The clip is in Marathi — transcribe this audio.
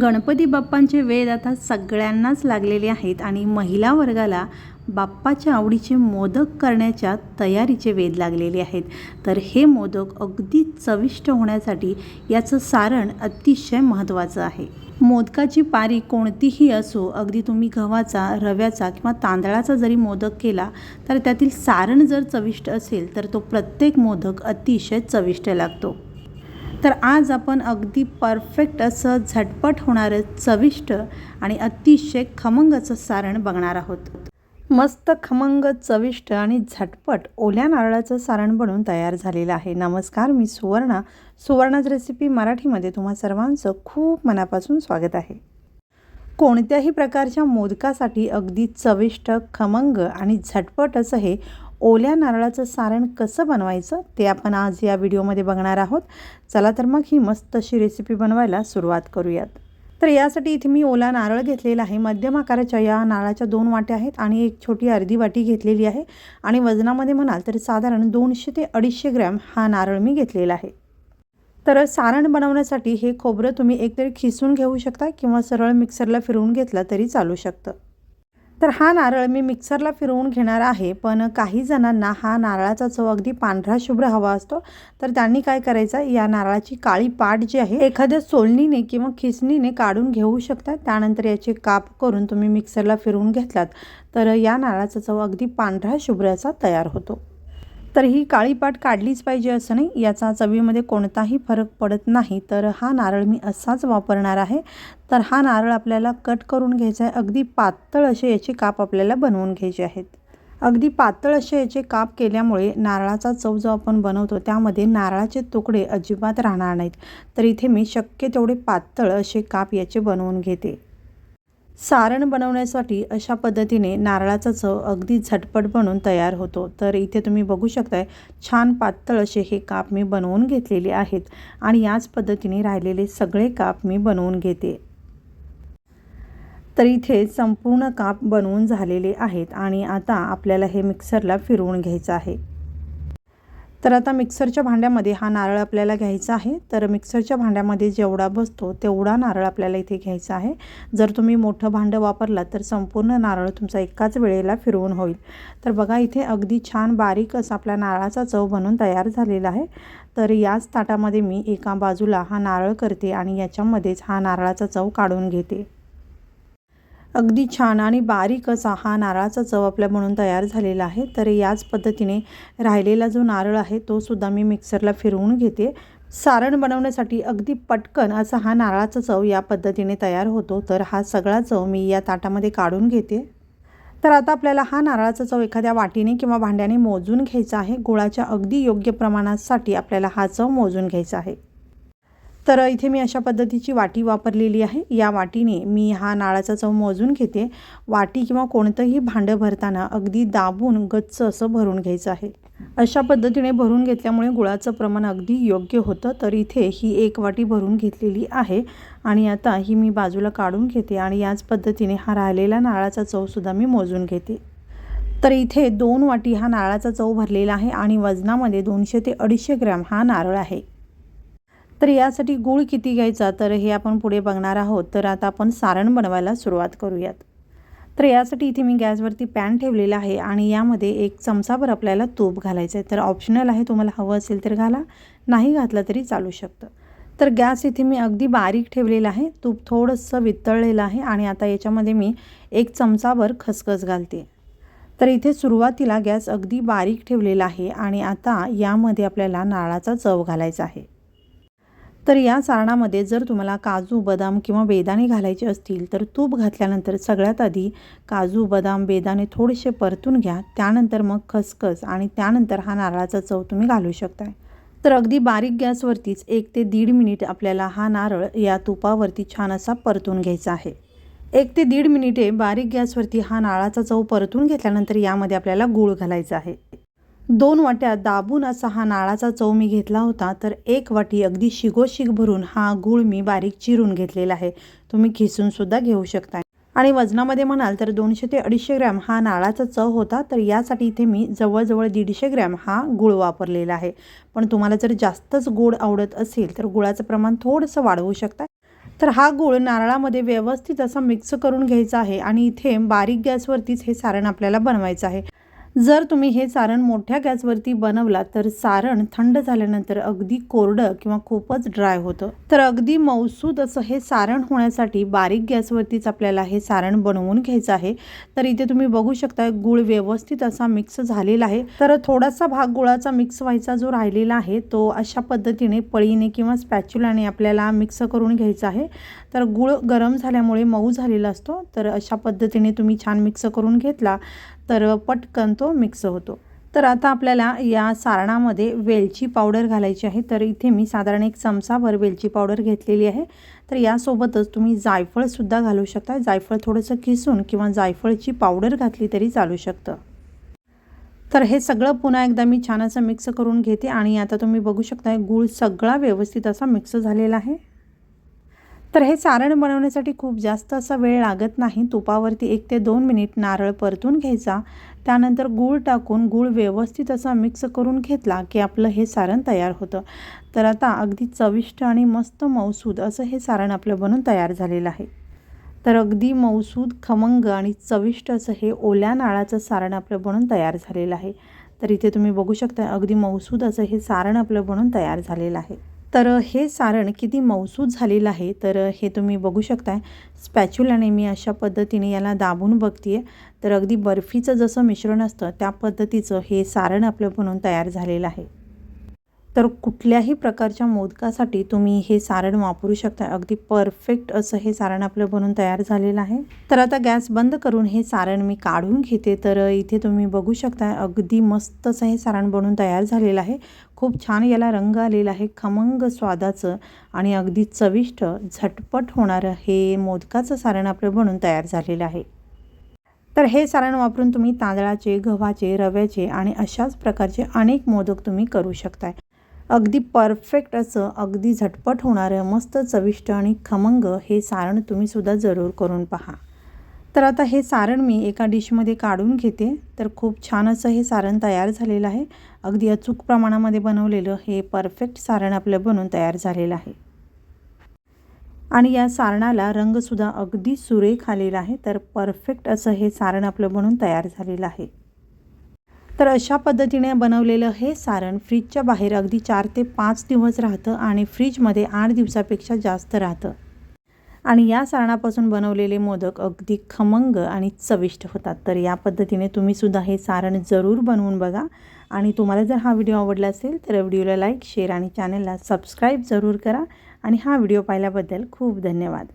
गणपती बाप्पांचे वेध आता सगळ्यांनाच लागलेले आहेत आणि महिला वर्गाला बाप्पाच्या आवडीचे मोदक करण्याच्या तयारीचे वेध लागलेले आहेत. तर हे मोदक अगदी चविष्ट होण्यासाठी याचं सारण अतिशय महत्त्वाचं आहे. मोदकाची पारी कोणतीही असो अगदी तुम्ही गव्हाचा रव्याचा किंवा तांदळाचा जरी मोदक केला तर त्यातील सारण जर चविष्ट असेल तर तो प्रत्येक मोदक अतिशय चविष्ट लागतो. तर आज आपण अगदी परफेक्ट असं झटपट होणारं चविष्ट आणि अतिशय खमंगचं सारण बघणार आहोत. मस्त खमंग चविष्ट आणि झटपट ओल्या नारळाचं सारण बनवून तयार झालेलं आहे. नमस्कार मी सुवर्णा. सुवर्णाज रेसिपी मराठीमध्ये तुम्हा सर्वांचं खूप मनापासून स्वागत आहे. कोणत्याही प्रकारच्या मोदकासाठी अगदी चविष्ट खमंग आणि झटपट असं हे ओल्या नारळाचं सारण कसं बनवायचं ते आपण आज या व्हिडिओमध्ये बघणार आहोत. चला तर मग ही मस्त अशी रेसिपी बनवायला सुरुवात करूयात. तर यासाठी इथे मी ओला नारळ घेतलेला आहे. मध्यम आकाराच्या या नारळाच्या दोन वाट्या आहेत आणि एक छोटी अर्धी वाटी घेतलेली आहे. आणि वजनामध्ये म्हणाल तर साधारण दोनशे ते अडीचशे ग्रॅम हा नारळ मी घेतलेला आहे. तर सारण बनवण्यासाठी हे खोबरं तुम्ही एकतरी खिसून घेऊ शकता किंवा सरळ मिक्सरला फिरवून घेतला तरी चालू शकतं. तर हा नारळ मी मिक्सरला फिरवून घेणार आहे पण काही जणांना हा नारळाचा चव अगदी पांढरा शुभ्र हवा असतो. तर त्यांनी काय करायचं या नारळाची काळी पाट जी आहे एखाद्या सोलणीने किंवा खिसणीने काढून घेऊ शकता. त्यानंतर याचे काप करून तुम्ही मिक्सरला फिरवून घेतलात. तर या नारळाचा चव अगदी पांढरा शुभ्र असा तयार होतो. तर ही काळी पाट काढलीच पाहिजे असं नाही. याचा चवीमध्ये कोणताही फरक पडत नाही. तर हा नारळ मी असाच वापरणार आहे. तर हा नारळ आपल्याला कट करून घ्यायचा आहे. अगदी पातळ असे याचे काप आपल्याला बनवून घ्यायचे आहेत. अगदी पातळ असे याचे काप केल्यामुळे नारळाचा चव जो आपण बनवतो त्यामध्ये नारळाचे तुकडे अजिबात राहणार नाहीत. तर इथे मी शक्य तेवढे पातळ असे काप याचे बनवून घेते. सारण बनवण्यासाठी अशा पद्धतीने नारळाचा चव अगदी झटपट बनवून तयार होतो. तर इथे तुम्ही बघू शकताय छान पातळ असे हे काप मी बनवून घेतलेले आहेत आणि याच पद्धतीने राहिलेले सगळे काप मी बनवून घेते. तर इथे संपूर्ण काप बनवून झालेले आहेत आणि आता आपल्याला हे मिक्सरला फिरवून घ्यायचं आहे. तर आता मिक्सरच्या भांड्यामध्ये हा नारळ आपल्याला घ्यायचा आहे. तर मिक्सरच्या भांड्यामध्ये जेवढा बसतो तेवढा नारळ आपल्याला इथे घ्यायचा आहे. जर तुम्ही मोठं भांडं वापरलात तर संपूर्ण नारळ तुमचा एकाच वेळेला फिरवून होईल. तर बघा इथे अगदी छान बारीक असा आपला नारळाचा चव बनून तयार झालेला आहे. तर याच ताटामध्ये मी एका बाजूला हा नारळ करते आणि याच्यामध्येच हा नारळाचा चव काढून घेते. अगदी छान आणि बारीक असा हा नारळाचा चव आपल्या म्हणून तयार झालेला आहे. तर याच पद्धतीने राहिलेला जो नारळ आहे तो सुद्धा मी मिक्सरला फिरवून घेते. सारण बनवण्यासाठी अगदी पटकन असा हा नारळाचा चव या पद्धतीने तयार होतो. तर हा सगळा चव मी या ताटामध्ये काढून घेते. तर आता आपल्याला हा नारळाचा चव एखाद्या वाटीने किंवा भांड्याने मोजून घ्यायचा आहे. गुळाच्या अगदी योग्य प्रमाणासाठी आपल्याला हा चव मोजून घ्यायचा आहे. तर इथे मी अशा पद्धतीची वाटी वापरलेली आहे. या वाटीने मी हा नाळाचा चव मोजून घेते. वाटी किंवा कोणतंही भांडं भरताना अगदी दाबून गच्च असं भरून घ्यायचं आहे. अशा पद्धतीने भरून घेतल्यामुळे गुळाचं प्रमाण अगदी योग्य होतं. तर इथे ही एक वाटी भरून घेतलेली आहे आणि आता ही मी बाजूला काढून घेते आणि याच पद्धतीने हा राहिलेला नारळाचा चवसुद्धा मी मोजून घेते. तर इथे दोन वाटी हा नारळाचा चव भरलेला आहे आणि वजनामध्ये दोनशे ते अडीचशे ग्रॅम हा नारळ आहे. तर यासाठी गूळ किती घ्यायचा? तर हे आपण पुढे बघणार आहोत. तर आता आपण सारण बनवायला सुरुवात करूयात. तर यासाठी इथे मी गॅसवरती पॅन ठेवलेला आहे आणि यामध्ये एक चमचाभर आपल्याला तूप घालायचं आहे. तर ऑप्शनल आहे तुम्हाला हवं असेल तर घाला. नाही घातलं तरी चालू शकतं. तर गॅस इथे मी अगदी बारीक ठेवलेला आहे. तूप थोडंसं वितळलेलं आहे आणि आता याच्यामध्ये मी एक चमचाभर खसखस घालते. तर इथे सुरुवातीला गॅस अगदी बारीक ठेवलेला आहे आणि आता यामध्ये आपल्याला नारळाचा चव घालायचा आहे. तर या सारणामध्ये जर तुम्हाला काजू बदाम किंवा बेदाणे घालायचे असतील तर तूप घातल्यानंतर सगळ्यात आधी काजू बदाम बेदाणे थोडेसे परतून घ्या. त्यानंतर मग खसखस आणि त्यानंतर हा नारळाचा चव तुम्ही घालू शकताय. तर अगदी बारीक गॅसवरतीच एक ते दीड मिनिट आपल्याला हा नारळ या तुपावरती छान असा परतून घ्यायचा आहे. एक ते दीड मिनिटे बारीक गॅसवरती हा नारळाचा चव परतून घेतल्यानंतर यामध्ये आपल्याला गूळ घालायचा आहे. दोन वाट्या दाबून असा हा नाळाचा चव मी घेतला होता तर एक वाटी अगदी शिगोशिग भरून हा गूळ मी बारीक चिरून घेतलेला आहे. तुम्ही खिसूनसुद्धा घेऊ शकता. आणि वजनामध्ये म्हणाल तर दोनशे ते अडीचशे ग्रॅम हा नाळाचा चव होता तर यासाठी इथे मी जवळजवळ दीडशे ग्रॅम हा गूळ वापरलेला आहे. पण तुम्हाला जर जास्तच गोड आवडत असेल तर गुळाचं प्रमाण थोडंसं वाढवू शकता. तर हा गूळ नारळामध्ये व्यवस्थित असा मिक्स करून घ्यायचा आहे आणि इथे बारीक गॅसवरतीच हे सारण आपल्याला बनवायचं आहे. जर तुम्ही हे सारण मोठ्या गॅसवरती बनवला तर सारण थंड झाल्यानंतर अगदी कोरडं किंवा खूपच ड्राय होतं. तर अगदी मौसूद असं हे सारण होण्यासाठी बारीक गॅसवरतीच आपल्याला हे सारण बनवून घ्यायचं आहे. तर इथे तुम्ही बघू शकता गूळ व्यवस्थित असा मिक्स झालेला आहे. तर थोडासा भाग गुळाचा मिक्स व्हायचा जो राहिलेला आहे तो अशा पद्धतीने पळीने किंवा स्पॅच्युलाने आपल्याला मिक्स करून घ्यायचा आहे. तर गूळ गरम झाल्यामुळे मऊ झालेला असतो. तर अशा पद्धतीने तुम्ही छान मिक्स करून घेतला तर पटकन तो मिक्स होतो. तर आता आपल्याला या सारणामध्ये वेलची पावडर घालायची आहे. तर इथे मी साधारण एक चमचाभर वेलची पावडर घेतलेली आहे. तर यासोबतच तुम्ही जायफळसुद्धा घालू शकता. जायफळ थोडंसं किसून किंवा जायफळची पावडर घातली तरी चालू शकतं. तर हे सगळं पुन्हा एकदा मी छान असं मिक्स करून घेते आणि आता तुम्ही बघू शकता गूळ सगळा व्यवस्थित असा मिक्स झालेला आहे. तर हे सारण बनवण्यासाठी खूप जास्त असा वेळ लागत नाही. तुपावरती एक ते दोन मिनिट नारळ परतून घ्यायचा. त्यानंतर गूळ टाकून गूळ व्यवस्थित असा मिक्स करून घेतला की आपलं हे सारण तयार होतं. तर आता अगदी चविष्ट आणि मस्त मौसूद असं हे सारण आपलं बनून तयार झालेलं आहे. तर अगदी मौसूद खमंग आणि चविष्ट असं हे ओल्या नाळाचं सारण आपलं बनून तयार झालेलं आहे. तर इथे तुम्ही बघू शकता अगदी मौसूद असं हे सारण आपलं बनून तयार झालेलं आहे. तर हे सारण किती मौसूद झालेलं आहे? तर हे तुम्ही बघू शकताय. स्पॅच्युलाने मी अशा पद्धतीने याला दाबून बघते आहे तर अगदी बर्फीचं जसं मिश्रण असतं त्या पद्धतीचं हे सारण आपलं बनवून तयार झालेलं आहे. तर कुठल्याही प्रकारच्या मोदकासाठी तुम्ही हे सारण वापरू शकता. अगदी परफेक्ट असं हे सारण आपलं बनून तयार झालेलं आहे. तर आता गॅस बंद करून हे सारण मी काढून घेते. तर इथे तुम्ही बघू शकता अगदी मस्त असं हे सारण बनून तयार झालेलं आहे. खूप छान याला रंग आलेला आहे खमंग स्वादाचं आणि अगदी चविष्ट झटपट होणारं हे मोदकाचं सारण आपलं बनून तयार झालेलं आहे. तर हे सारण वापरून तुम्ही तांदळाचे गव्हाचे रव्याचे आणि अशाच प्रकारचे अनेक मोदक तुम्ही करू शकताय. अगदी परफेक्ट असं अगदी झटपट होणारं मस्त चविष्ट आणि खमंग हे सारण तुम्हीसुद्धा जरूर करून पहा. तर आता हे सारण मी एका डिशमध्ये काढून घेते. तर खूप छान असं हे सारण तयार झालेलं आहे. अगदी अचूक प्रमाणामध्ये बनवलेलं हे परफेक्ट सारण आपलं बनून तयार झालेलं आहे. आणि या सारणाला रंगसुद्धा अगदी सुरेख आलेला आहे. तर परफेक्ट असं हे सारण आपलं बनून तयार झालेलं आहे. तर अशा पद्धतीने बनवलेलं हे सारण फ्रीजच्या बाहेर अगदी चार ते पाच दिवस राहतं आणि फ्रीजमध्ये आठ दिवसापेक्षा जास्त राहतं. आणि या सारणापासून बनवलेले मोदक अगदी खमंग आणि चविष्ट होतात. तर या पद्धतीने तुम्हीसुद्धा हे सारण जरूर बनवून बघा. आणि तुम्हाला जर हा व्हिडिओ आवडला असेल तर व्हिडिओला लाईक शेअर आणि चॅनलला सबस्क्राईब जरूर करा. आणि हा व्हिडिओ पाहिल्याबद्दल खूप धन्यवाद.